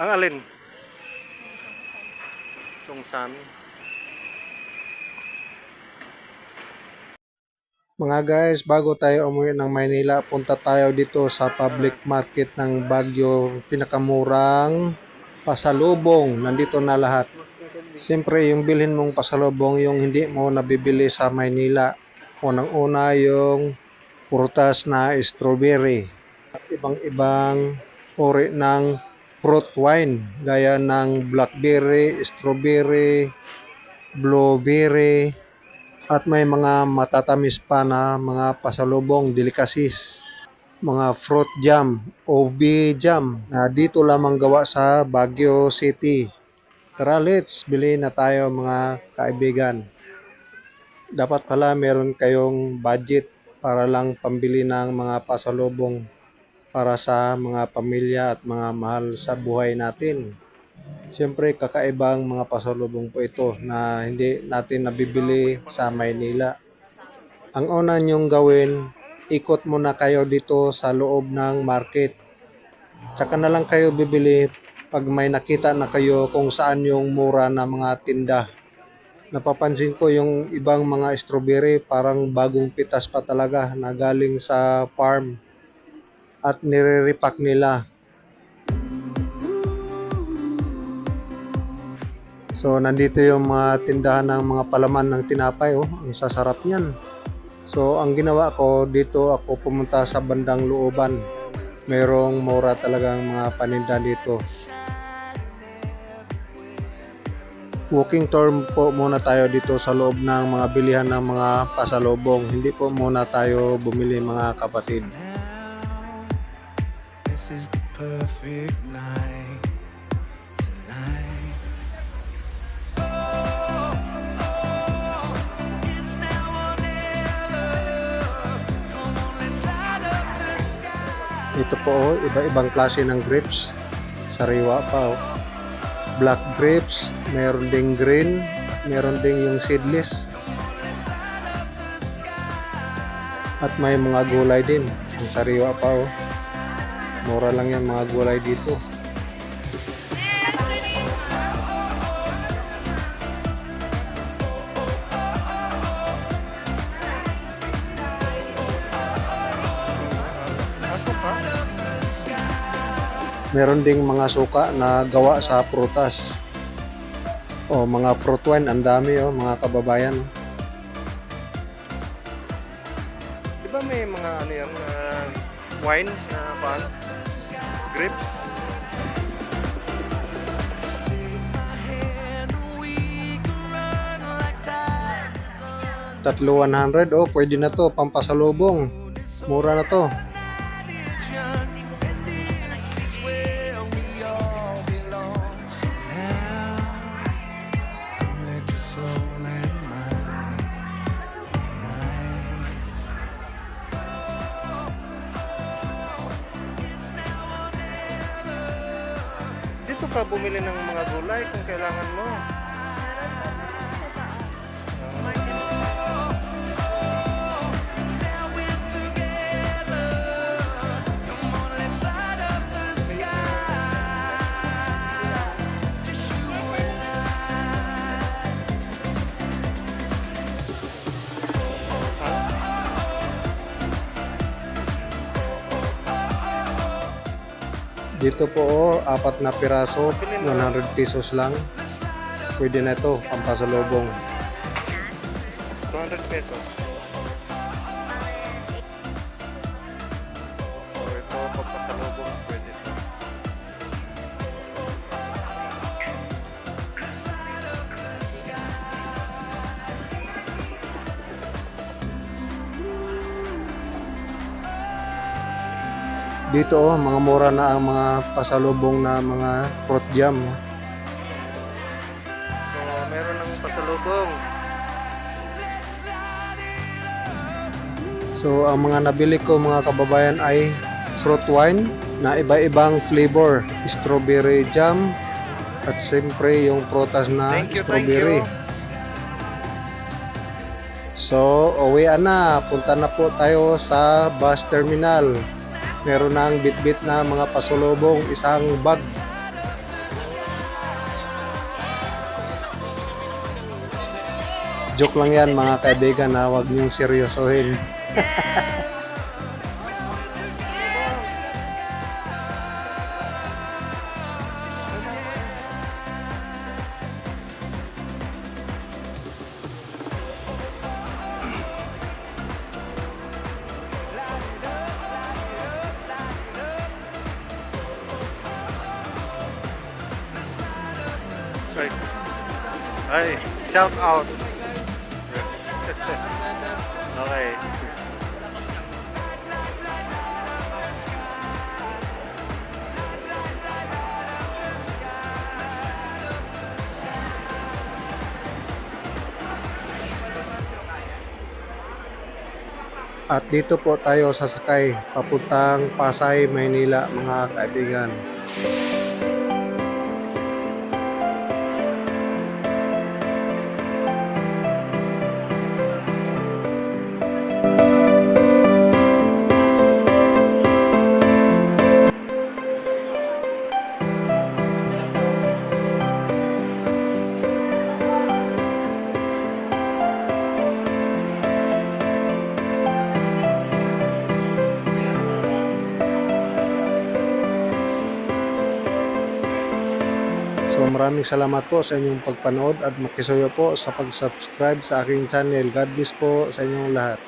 Ang alin? Chongsan. Mga guys, bago tayo umuwi ng Maynila, punta tayo dito sa public market ng Baguio, pinakamurang pasalubong. Nandito na lahat. Siyempre, yung bilhin mong pasalubong, yung hindi mo nabibili sa Maynila. Unang-una yung prutas na strawberry. At ibang-ibang uri ng fruit wine, gaya ng blackberry, strawberry, blueberry, at may mga matatamis pa na mga pasalubong delicacies. Mga fruit jam OB jam na dito lamang gawa sa Baguio City. Tara let's bili na tayo mga kaibigan. Dapat pala meron kayong budget para lang pambili ng mga pasalubong para sa mga pamilya at mga mahal sa buhay natin Siyempre, kakaibang mga pasalubong po ito na hindi natin nabibili sa Maynila. Ang una nyong gawin, ikot muna kayo dito sa loob ng market. Tsaka na lang kayo bibili pag may nakita na kayo kung saan yung mura na mga tinda. Napapansin ko yung ibang mga strawberry parang bagong pitas pa talaga na galing sa farm at nire-repack nila. So, nandito yung mga tindahan ng mga palaman ng tinapay. Oh. Ang sasarap niyan. So, ang ginawa ko, dito ako pumunta sa bandang looban. Merong mura talagang mga paninda dito. Walking tour po muna tayo dito sa loob ng mga bilihan ng mga pasalubong. Hindi po muna tayo bumili mga kapatid. Perfect night tonight. Ito po, oh, iba-ibang klase ng grapes. Sariwa pa, oh. Black grapes, meron ding green, meron ding yung seedless. At may mga gulay din. Ang sariwa pa, oh. Mura lang yan mga gulay dito. Meron ding mga suka na gawa sa prutas. O, mga fruit wine, ang dami, oh, mga kababayan. Di ba may mga ano yan, uh, wine na paan? Grapes? Tatlo 100, oh, pwede na to, pampasalubong. Mura na to. Bumili ng mga gulay kung kailangan mo. Dito po, oh, apat na piraso, 100 pesos lang. Pwede na ito, pampasalubong. 200 pesos. Dito, oh, mga mura na ang mga pasalubong na mga fruit jam. So meron ng pasalubong. So, ang mga nabili ko mga kababayan ay fruit wine na iba-ibang flavor. Strawberry jam at siyempre yung prutas na Thank you, thank strawberry. you. So, uwi na. Punta na po tayo sa bus terminal meron ng bitbit na mga pasulubong isang bag. Joke lang yan mga kaibigan na huwag niyong seryosohin. Ay, shout out. okay. At dito po tayo sasakay papuntang Pasay, Maynila mga kaibigan. So maraming salamat po sa inyong pagpanood at makisuyo po sa pag-subscribe sa aking channel. God bless po sa inyong lahat.